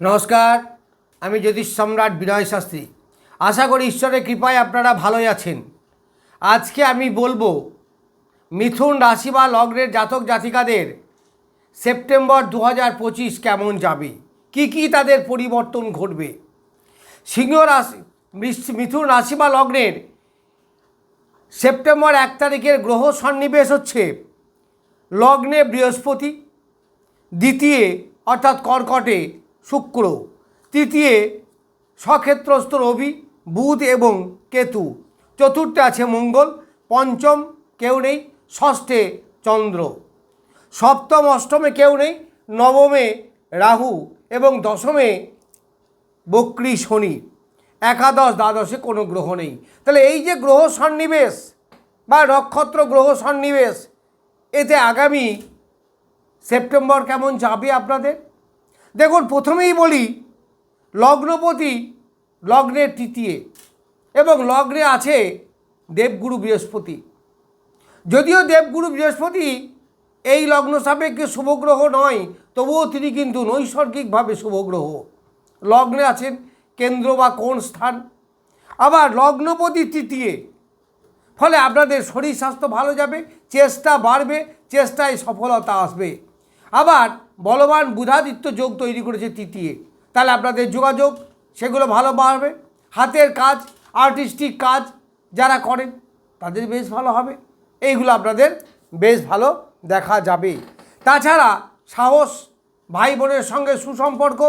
নমস্কার, আমি জ্যোতিষ সম্রাট বিনয় শাস্ত্রী। আশা করি ঈশ্বরের কৃপায় আপনারা ভালোই আছেন। আজকে আমি বলব, মিথুন রাশি বা লগ্নের জাতক জাতিকাদের সেপ্টেম্বর দু পঁচিশ কেমন যাবে? কি কি তাদের পরিবর্তন ঘটবে? সিংহ রাশি মিথুন রাশি বা লগ্নের সেপ্টেম্বর এক তারিখের গ্রহ সন্নিবেশ হচ্ছে লগ্নে বৃহস্পতি, দ্বিতীয় অর্থাৎ কর্কটে শুক্র, তৃতীয় সক্ষেত্রস্থ রবি, বুধ এবং কেতু। চতুর্থে আছে মঙ্গল, পঞ্চম কেউ নেই, ষষ্ঠে চন্দ্র। সপ্তম, অষ্টমে কেউ নেই, নবমে রাহু এবং দশমে বক্রী শনি। একাদশ, দ্বাদশে কোনো গ্রহ নেই। তাহলে এই যে গ্রহ সন্নিবেশ বা নক্ষত্র গ্রহ সন্নিবেশ, এতে আগামী সেপ্টেম্বর কেমন যাবে আপনাদের? দেখুন, প্রথমেই বলি, লগ্নপতি লগ্নের তৃতীয় এবং লগ্নে আছে দেবগুরু বৃহস্পতি। যদিও দেবগুরু বৃহস্পতি এই লগ্ন সাপেক্ষে শুভগ্রহ নয়, তবুও তিনি কিন্তু নৈসর্গিকভাবে শুভগ্রহ। লগ্নে আছেন কেন্দ্র বা কোন স্থান। আবার লগ্নপতি তৃতীয়, ফলে আপনাদের শরীর স্বাস্থ্য ভালো যাবে, চেষ্টা বাড়বে, চেষ্টায় সফলতা আসবে। আবার বলবান বুধাদিত্য যোগ তৈরি করেছে তৃতীয়। তাহলে আপনাদের যোগাযোগ, সেগুলো ভালো বাড়বে। হাতের কাজ আর্টিস্টিক কাজ যারা করেন, তাদের বেশ ভালো হবে। এইগুলো আপনাদের বেশ ভালো দেখা যাবে। তাছাড়া সাহস, ভাই বোনের সঙ্গে সুসম্পর্ক,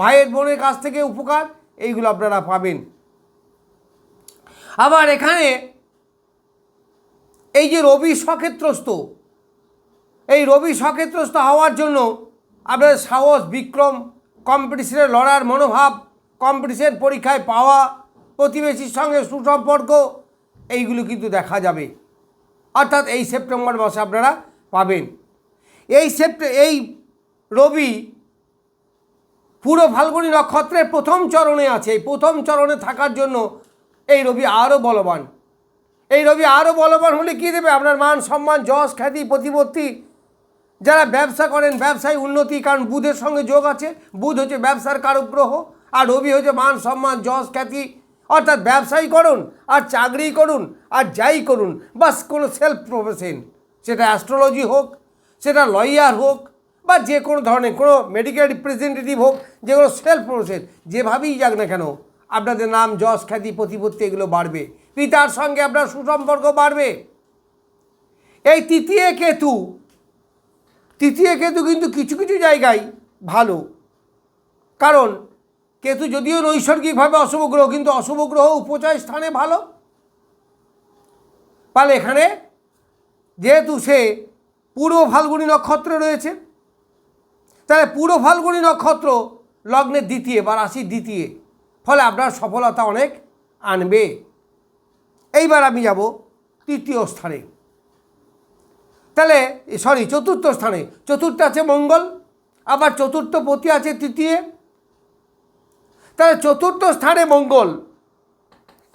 ভাইয়ের বোনের কাছ থেকে উপকার, এইগুলো আপনারা পাবেন। আবার এখানে এই যে রবি সক্ষেত্রস্থ, এই রবি সক্ষেত্রস্থ হওয়ার জন্য আপনাদের সাহস, বিক্রম কম্পিটিশনে লড়ার মনোভাব কম্পিটিশন পরীক্ষায় পাওয়া, প্রতিবেশীর সঙ্গে সুসম্পর্ক, এইগুলো কিন্তু দেখা যাবে। অর্থাৎ এই সেপ্টেম্বর মাসে আপনারা পাবেন। এই সেপ্টে, এই রবি পুরো ফাল্গুনী নক্ষত্রের প্রথম চরণে আছে। এই প্রথম চরণে থাকার জন্য এই রবি আরও বলবান। এই রবি আরও বলবান হলে কী দেবে? আপনার মান, সম্মান, যশ, খ্যাতি, প্রতিপত্তি যারা ব্যবসা করেন, ব্যবসায় উন্নতি, কারণ বুধের সঙ্গে যোগ আছে। বুধ হচ্ছে ব্যবসার কারক গ্রহ আর রবি হচ্ছে মান সম্মান, যশ, খ্যাতি। অর্থাৎ ব্যবসাই করুন, আর চাকরি করুন, আর যাই করুন, বাস কোনো সেলফ প্রফেশন সেটা অ্যাস্ট্রোলজি হোক, সেটা লয়ার হোক, বা যে কোনো ধরনের, কোনো মেডিকেল রিপ্রেজেন্টেটিভ হোক, যে কোনো সেলফ প্রফেশন যেভাবেই যাক না কেন, আপনাদের নাম, যশ, খ্যাতি, প্রতিপত্তি এগুলো বাড়বে। পিতার সঙ্গে আপনার সুসম্পর্ক বাড়বে। এই তৃতীয় কেতু তৃতীয় কেতু কিন্তু কিছু কিছু জায়গায় ভালো। কারণ কেতু যদিও নৈসর্গিকভাবে অশুভ গ্রহ, কিন্তু অশুভ গ্রহ উপচয় স্থানে ভালো। তাহলে এখানে যেহেতু সে পূর্ব ফাল্গুনি নক্ষত্রে রয়েছে, তাহলে পূর্ব ফাল্গুনি নক্ষত্র লগ্নের দ্বিতীয় বা রাশির দ্বিতীয়। ফলে আপনার সফলতা অনেক আনবে। এইবার আমি যাব তৃতীয় স্থানে। তাহলে সরি চতুর্থ স্থানে, চতুর্থ আছে মঙ্গল, আবার চতুর্থ পতি আছে তৃতীয়। তাহলে চতুর্থ স্থানে মঙ্গল,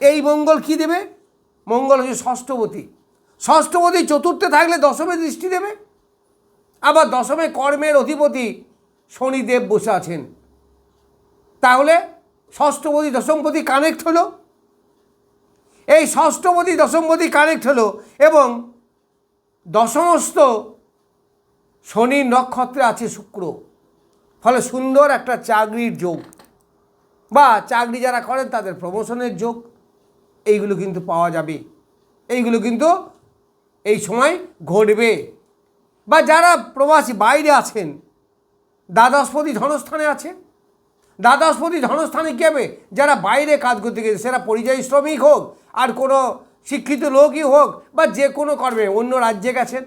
এই মঙ্গল কি দেবে? মঙ্গল হচ্ছে ষষ্ঠপতি ষষ্ঠপতি চতুর্থে থাকলে দশমে দৃষ্টি দেবে। আবার দশমে কর্মের অধিপতি শনিদেব বসে আছেন। তাহলে ষষ্ঠপতি দশমপতি কানেক্ট হলো। এই ষষ্ঠপতি দশমপতি কানেক্ট হলো এবং দশমস্ত শনির নক্ষত্রে আছে শুক্র। ফলে সুন্দর একটা চাকরির যোগ। বা চাকরি যারা করেন তাদের প্রমোশনের যোগ। এইগুলো কিন্তু পাওয়া যাবে। এইগুলো কিন্তু এই সময় ঘটবে। বা যারা প্রবাসী বাইরে আছেন, দ্বাদশপতি ধনস্থানে আছে দ্বাদশপতি ধনস্থানে কী হবে? যারা বাইরে কাজ করতে গেছে সেটা পরিযায়ী শ্রমিক হোক, আর কোনো শিক্ষিত লোকই হোক বা যে কোনো কর্মে অন্য রাজ্যে গেছেন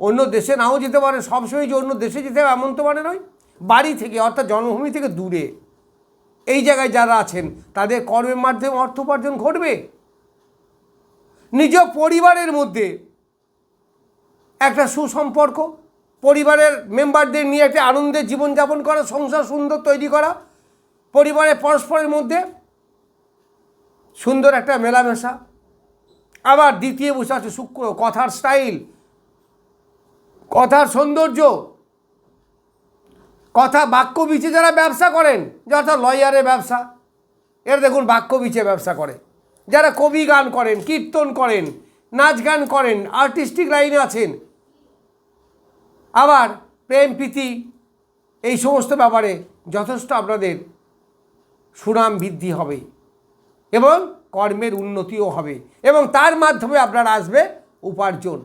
অন্য দেশে নাও যেতে পারে সবসময় যে অন্য দেশে যেতে হবে এমন তো মানে নয়। বাড়ি থেকে অর্থাৎ জন্মভূমি থেকে দূরে, এই জায়গায় যারা আছেন, তাদের কর্মের মাধ্যমে অর্থ উপার্জন ঘটবে। নিজ পরিবারের মধ্যে একটা সুসম্পর্ক, পরিবারের মেম্বারদের নিয়ে একটা আনন্দের জীবনযাপন করা, সংসার সুন্দর তৈরি করা, পরিবারের পরস্পরের মধ্যে সুন্দর একটা মেলামেশা আবার দ্বিতীয় বসে আছে শুক্র, কথার স্টাইল, কথার সৌন্দর্য। কথা বাক্য বিচে যারা ব্যবসা করেন যে অর্থাৎ লয়ারের ব্যবসা, এরা দেখুন বাক্য বিচে ব্যবসা করে। যারা কবি গান করেন, কীর্তন করেন, নাচ গান করেন, আর্টিস্টিক লাইনে আছেন, আবার প্রেম, প্রীতি, এই সমস্ত ব্যাপারে যথেষ্ট আপনাদের সুনাম বৃদ্ধি হবে। এবং কর্মের উন্নতিও হবে এবং তার মাধ্যমে আপনার আসবে উপার্জন।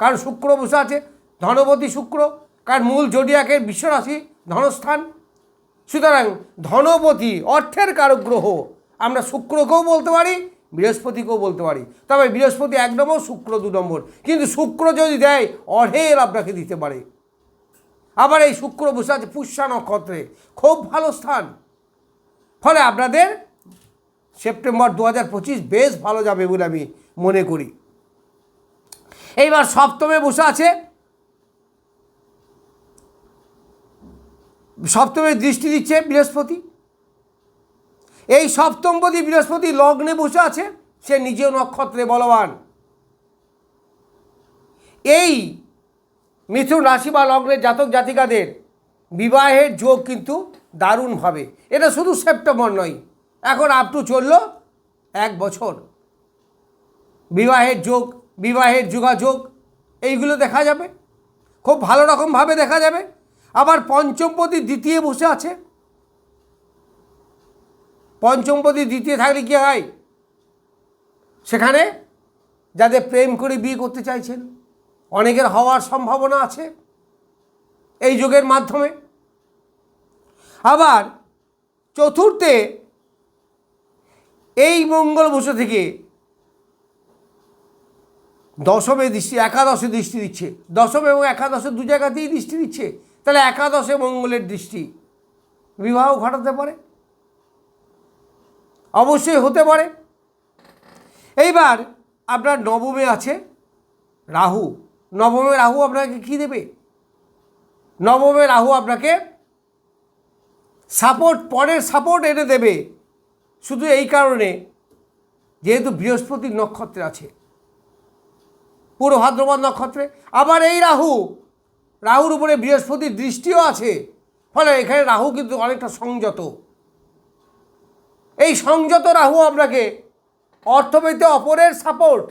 কারণ শুক্র বসে আছে ধনপতি শুক্র, কারণ মূল জডিয়াকের বিশ্বরাশি ধনস্থান। সুতরাং ধনপতি অর্থের কারক গ্রহ আমরা শুক্রকেও বলতে পারি, বৃহস্পতিকেও বলতে পারি। তবে বৃহস্পতি এক নম্বর, শুক্র দু নম্বর। কিন্তু শুক্র যদি দেয় অঢের আপনাকে দিতে পারে। আবার এই শুক্র বসে আছে পুষ্যা নক্ষত্রে, খুব ভালো স্থান। ফলে আপনাদের সেপ্টেম্বর দু হাজার পঁচিশ বেশ ভালো যাবে বলে আমি মনে করি। এইবার সপ্তমে বসে আছে। সপ্তমে দৃষ্টি দিচ্ছে বৃহস্পতি। এই সপ্তমপতি বৃহস্পতি লগ্নে বসে আছে। সে নিজেও নক্ষত্রে বলবান। এই মিথুন রাশি বা লগ্নের জাতক জাতিকাদের বিবাহের যোগ কিন্তু দারুণভাবে এটা শুধু সেপ্টেম্বর নয়। এখন আপ টু চলল এক বছর। বিবাহের যোগ, বিবাহের যোগাযোগ, এইগুলো দেখা যাবে। খুব ভালো রকমভাবে দেখা যাবে। আবার পঞ্চমপতি দ্বিতীয় বসে আছে। পঞ্চমপতি দ্বিতীয় থাকলে কী হয়? সেখানে যাদের প্রেম করে বিয়ে করতে চাইছেন, অনেকের হওয়ার সম্ভাবনা আছে এই যুগের মাধ্যমে। আবার চতুর্থে এই মঙ্গল বসে থেকে দশমে দৃষ্টি, একাদশে দৃষ্টি দিচ্ছে। দশম এবং একাদশে দু জায়গাতেই দৃষ্টি দিচ্ছে। তাহলে একাদশে মঙ্গলের দৃষ্টি বিবাহ ঘটাতে পারে? অবশ্যই হতে পারে। এইবার আপনার নবমে আছে রাহু। নবমে রাহু আপনাকে কী দেবে? নবমে রাহু আপনাকে সাপোর্ট পরের সাপোর্ট এনে দেবে। শুধু এই কারণে যেহেতু বৃহস্পতির নক্ষত্রে আছে পুরো ভাদ্রপদ নক্ষত্রে, আবার এই রাহু, রাহুর উপরে বৃহস্পতির দৃষ্টিও আছে, ফলে এখানে রাহু কিন্তু অনেকটা সংযত। এই সংযত রাহু আপনাকে অর্থ পেতে অপরের সাপোর্ট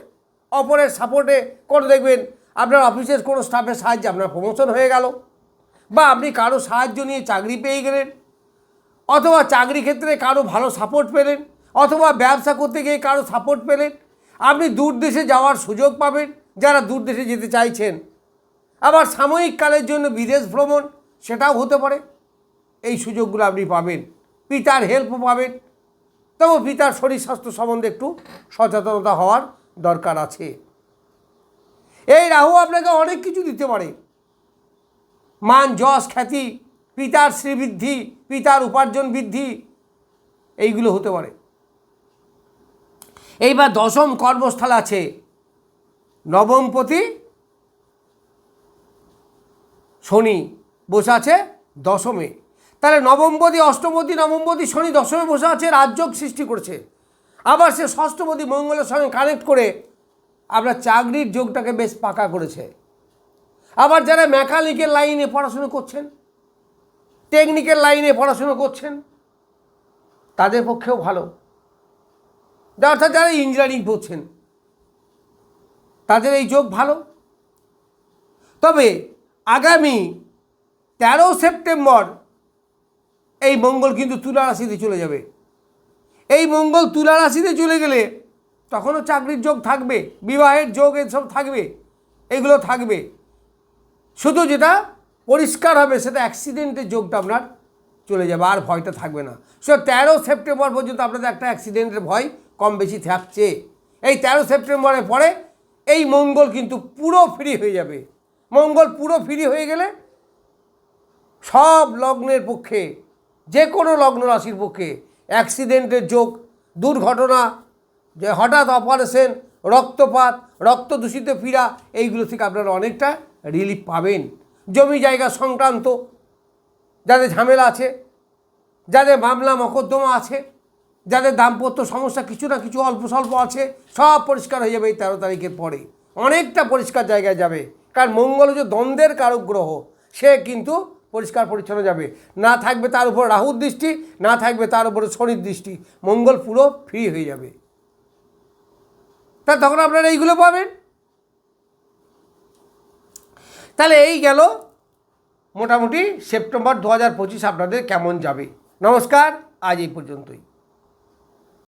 অপরের সাপোর্টে করে দেখবেন আপনার অফিসের কোনো স্টাফের সাহায্যে আপনার প্রমোশন হয়ে গেল, বা আপনি কারও সাহায্য নিয়ে চাকরি পেয়ে গেলেন অথবা চাকরি ক্ষেত্রে কারও ভালো সাপোর্ট পেলেন, অথবা ব্যবসা করতে গিয়ে কারও সাপোর্ট পেলেন, আপনি দূর দেশে যাওয়ার সুযোগ পাবেন, যারা দূর দেশে যেতে চাইছেন। আবার সাময়িক কালের জন্য বিদেশ ভ্রমণ, সেটাও হতে পারে। এই সুযোগগুলো আপনি পাবেন। পিতার হেল্পও পাবেন। তবে পিতার শরীর স্বাস্থ্য সম্বন্ধে একটু সচেতনতা হওয়ার দরকার আছে। এই রাহু আপনাকে অনেক কিছু দিতে পারে। মান, যশ, খ্যাতি পিতার শ্রীবৃদ্ধি, পিতার উপার্জন বৃদ্ধি, এইগুলো হতে পারে। এইবার দশম কর্মস্থল আছে নবমপতি শনি, বসে আছে দশমে। তাহলে নবমপতি অষ্টমপতি নবমপতি শনি দশমে বসে আছে, রাজযোগ সৃষ্টি করেছে। আবার সে ষষ্ঠপতি মঙ্গলের সঙ্গে কানেক্ট করে আপনার চাকরির যোগটাকে বেশ পাকা করেছে। আবার যারা মেকানিকের লাইনে পড়াশুনো করছেন টেকনিক্যাল লাইনে পড়াশুনো করছেন, তাদের পক্ষেও ভালো। অর্থাৎ যারা ইঞ্জিনিয়ারিং পড়ছেন, তাদের এই যোগ ভালো। তবে আগামী তেরো সেপ্টেম্বর এই মঙ্গল কিন্তু তুলা রাশিতে চলে যাবে। এই মঙ্গল তুলা রাশিতে চলে গেলে তখনও চাকরির যোগ থাকবে, বিবাহের যোগ এসব থাকবে, এগুলো থাকবে। শুধু যেটা পরিষ্কার হবে, সেটা অ্যাক্সিডেন্টের যোগটা আপনার চলে যাবে, আর ভয়টা থাকবে না। সো তেরো সেপ্টেম্বর পর্যন্ত আপনাদের একটা অ্যাক্সিডেন্টের ভয় কম বেশি থাকছে। এই তেরো সেপ্টেম্বরের পরে এই মঙ্গল কিন্তু পুরো ফ্রি হয়ে যাবে। মঙ্গল পুরো ফ্রি হয়ে গেলে সব লগ্নের পক্ষে যে কোনো লগ্ন রাশির পক্ষে অ্যাক্সিডেন্টের যোগ, দুর্ঘটনা, যে হঠাৎ অপারেশন রক্তপাত রক্ত দূষিত পীড়া, এইগুলো থেকে আপনারা অনেকটা রিলিফ পাবেন। জমি জায়গা সংক্রান্ত যাদের ঝামেলা আছে, যাদের মামলা মকদ্দমা আছে, যাদের দাম্পত্য সমস্যা কিছু না কিছু অল্প স্বল্প আছে, সব পরিষ্কার হয়ে যাবে এই তেরো তারিখের পরে। অনেকটা পরিষ্কার জায়গায় যাবে। কারণ মঙ্গল যে দ্বন্দ্বের কারক গ্রহ সে কিন্তু পরিষ্কার পরিচ্ছন্ন যাবে। না থাকবে তার উপর রাহুর দৃষ্টি, না থাকবে তার উপরে শনির দৃষ্টি। মঙ্গল পুরো ফ্রি হয়ে যাবে। তা তখন আপনারা এইগুলো পাবেন। তাহলে এই গেল মোটামুটি সেপ্টেম্বর দু হাজার পঁচিশ আপনাদের কেমন যাবে। নমস্কার, আজ এই পর্যন্তই।